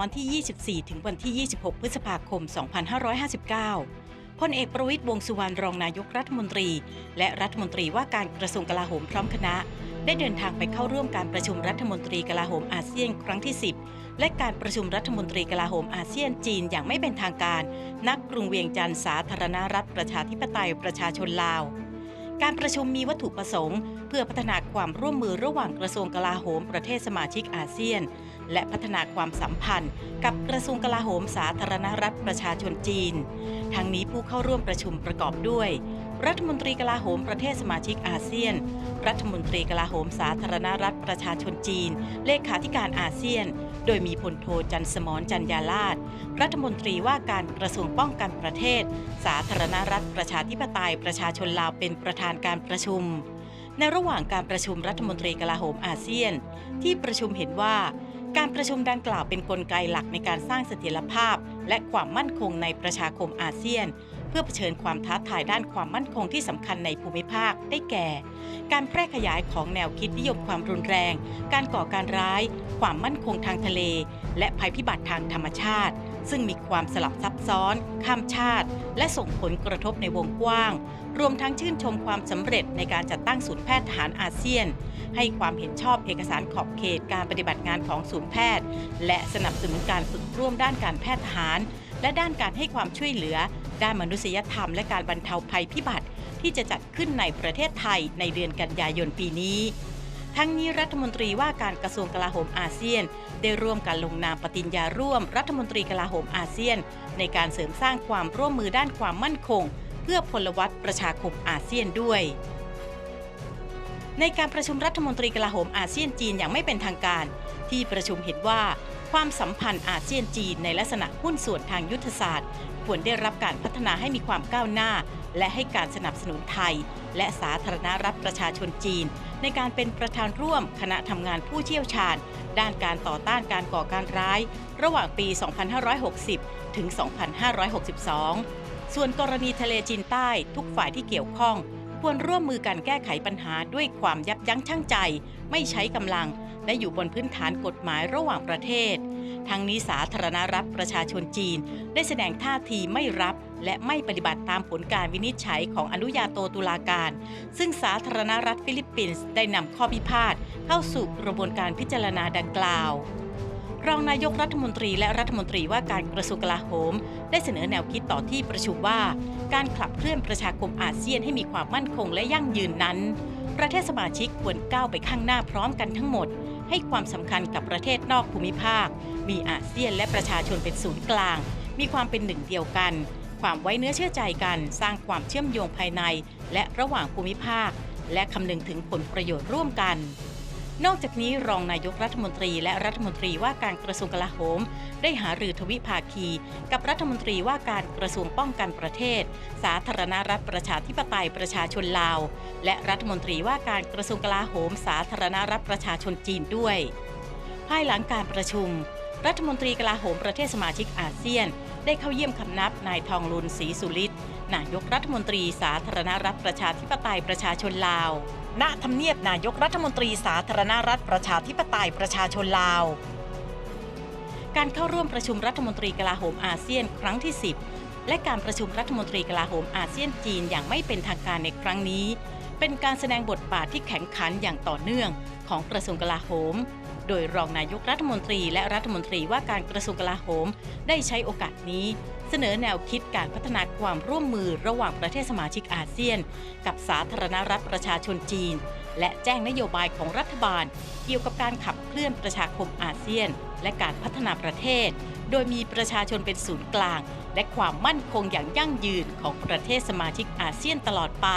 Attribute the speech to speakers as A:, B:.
A: วันที่ 24 ถึงวันที่ 26 พฤษภาคม 2559 พลเอกประวิตรวงสุวรรณรองนายกรัฐมนตรี และรัฐมนตรีว่าการกระทรวงกลาโหมพร้อมคณะ ได้เดินทางไปเข้าร่วมการประชุมรัฐมนตรีกลาโหมอาเซียนครั้งที่ 10 และการประชุมรัฐมนตรีกลาโหมอาเซียนจีนอย่างไม่เป็นทางการ นักกรุงเวียงจันทร์สาธารณรัฐประชาธิปไตยประชาชนลาวการประชุมมีวัตถุประสงค์ เพื่อพัฒนาความร่วมมือระหว่างกระทรวงกลาโหมประเทศสมาชิกอาเซียน และพัฒนาความสัมพันธ์ กับกระทรวงกลาโหมสาธารณรัฐประชาชนจีน ทั้งนี้ผู้เข้าร่วมประชุมประกอบด้วย รัฐมนตรีกลาโหมประเทศสมาชิกอาเซียน รัฐมนตรีกลาโหมสาธารณรัฐประชาชนจีน เลขาธิการอาเซียน โดยมีพลโทจันสมรจันยาลาดรัฐมนตรีว่าการกระทรวงป้องกันประเทศ สาธารณรัฐประชาธิปไตยประชาชนลาวเป็นประธานการประชุมในระหว่างการประชุมรัฐมนตรีกลาโหมอาเซียน ที่ประชุมเห็นว่า การประชุมดังกล่าวเป็นนกลไกหลักในการสร้างเสถียรภาพ และความมั่นคงในประชาคมอาเซียน เพื่อเผชิญความท้าทายด้านความมั่นคงที่สำคัญในภูมิภาคได้แก่ การแพร่ขยายของแนวคิดนิยมความรุนแรง การก่อการร้าย ความมั่นคงทางทะเล และภัยพิบัติทางธรรมชาติ ซึ่งมีความสลับซับซ้อน ข้ามชาติ และส่งผลกระทบในวงกว้าง รวมทั้งชื่นชมความสำเร็จในการจัดตั้งศูนย์แพทย์ทหารอาเซียน ให้ความเห็นชอบเอกสารขอบเขตการปฏิบัติงานของศูนย์แพทย์ และสนับสนุนการฝึกร่วมด้านการแพทย์ทหาร และด้านการให้ความช่วยเหลือ ด้านมนุษยธรรม และการบรรเทาภัยพิบัติ ที่จะจัดขึ้นในประเทศไทยในเดือนกันยายนปีนี้ ทั้งนี้รัฐมนตรีว่าการกระทรวงกลาโหมอาเซียน ได้ร่วมกันลงนามปฏิญญาร่วม รัฐมนตรีกลาโหมอาเซียน ในการเสริมสร้างความร่วมมือด้านความมั่นคง เพื่อพลวัตประชาคมอาเซียนด้วย ในการประชุมรัฐมนตรีกลาโหมอาเซียนจีนอย่างไม่เป็นทางการ ที่ประชุมเห็นว่าความสัมพันธ์อาเซียนจีนในลักษณะหุ้นส่วนทางยุทธศาสตร์ ควรได้รับการพัฒนาให้มีความก้าวหน้า และให้การสนับสนุนไทย และสาธารณรัฐประชาชนจีน ในการเป็นประธานร่วมคณะทำงานผู้เชี่ยวชาญ ด้านการต่อต้านการก่อการร้าย ระหว่างปี 2560 ถึง 2562 ส่วนกรณีทะเลจีนใต้ทุกฝ่ายที่เกี่ยวข้อง ควรร่วมมือกันแก้ไขปัญหาด้วยความยับยั้งชั่งใจ ไม่ใช้กำลัง และอยู่บนพื้นฐานกฎหมายระหว่างประเทศ ทั้งนี้สาธารณรัฐประชาชนจีน ได้แสดงท่าทีไม่รับ และไม่ปฏิบัติตามผลการวินิจฉัยของอนุญาโตตุลาการ ซึ่งสาธารณรัฐฟิลิปปินส์ได้นำข้อพิพาทเข้าสู่กระบวนการพิจารณาดังกล่าว รองนายกรัฐมนตรีและรัฐมนตรีว่าการกระทรวงกลาโหม ได้เสนอแนวคิดต่อที่ประชุมว่า การขับเคลื่อนประชาคมอาเซียนให้มีความมั่นคงและยั่งยืนนั้น ประเทศสมาชิกควรก้าวไปข้างหน้าพร้อมกันทั้งหมด ให้ความสำคัญกับประเทศนอกภูมิภาค มีอาเซียนและประชาชนเป็นศูนย์กลาง มีความเป็นหนึ่งเดียวกัน ความไว้เนื้อเชื่อใจกัน สร้างความเชื่อมโยงภายใน และระหว่างภูมิภาค และคำนึงถึงผลประโยชน์ร่วมกัน นอกจากนี้รองนายกรัฐมนตรีและรัฐมนตรีว่าการกระทรวงกลาโหม ได้หารือทวิภาคี กับรัฐมนตรีว่าการกระทรวงป้องกันประเทศ สาธารณรัฐประชาธิปไตยประชาชนลาว และรัฐมนตรีว่าการกระทรวงกลาโหม สาธารณรัฐประชาชนจีนด้วย ภายหลังการประชุม รัฐมนตรีกลาโหมประเทศสมาชิกอาเซียน ได้เข้าเยี่ยมคำนับนายทองลุนศรีสุริตนายกรัฐมนตรีสาธารณรัฐประชาธิปไตยประชาชนลาว ณทำเนียบนายกรัฐมนตรีสาธารณรัฐประชาธิปไตยประชาชนลาว การเข้าร่วมประชุมรัฐมนตรีกลาโหมอาเซียนครั้งที่ 10 และการประชุมรัฐมนตรีกลาโหมอาเซียนจีนอย่างไม่เป็นทางการในครั้งนี้ เป็นการแสดงบทบาทที่แข็งขันอย่างต่อเนื่องของกระทรวงกลาโหม โดยรองนายกรัฐมนตรีและรัฐมนตรีว่าการกระทรวงกลาโหม ได้ใช้โอกาสนี้ เสนอแนวคิดการพัฒนาความร่วมมือระหว่างประเทศสมาชิกอาเซียน กับสาธารณรัฐประชาชนจีน และแจ้งนโยบายของรัฐบาล เกี่ยวกับการขับเคลื่อนประชาคมอาเซียน และการพัฒนาประเทศ โดยมีประชาชนเป็นศูนย์กลาง และความมั่นคงอย่างยั่งยืนของประเทศสมาชิกอาเซียนตลอดไป